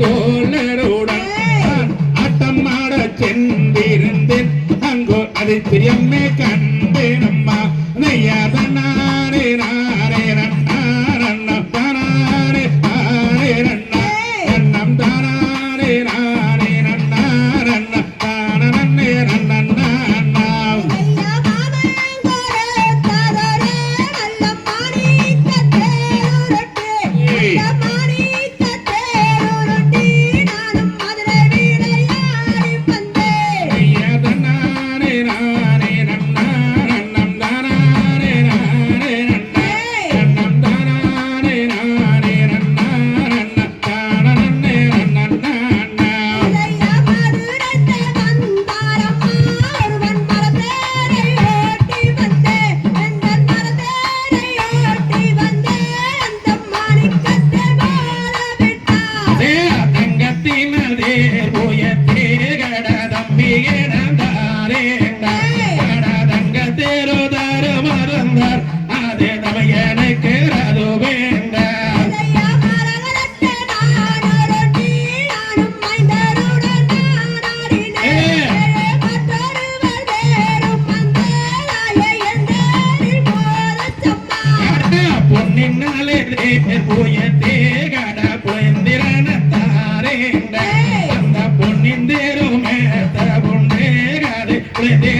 கோலருடன் ஆட்டம் ஆட சென்றிருந்தேன். அங்கோ அதை திரியம்மே கண்டேன் அம்மா நையாதனாரே நாரே நன்னாரே நாரே நன்னா நன்னம் தானாரே நாரே பொன்னின்னாலே போயத்தே கட பொயந்திரன தாரேண்ட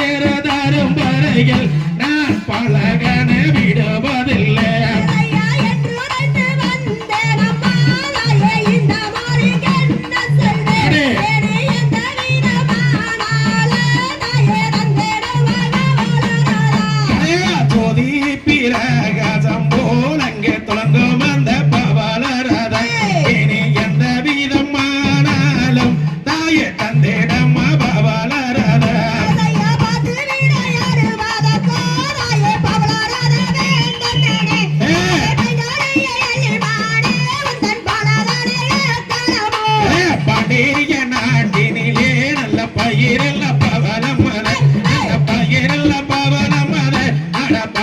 பேரதாரும் வரையில் நான் பழகனவே. Bye.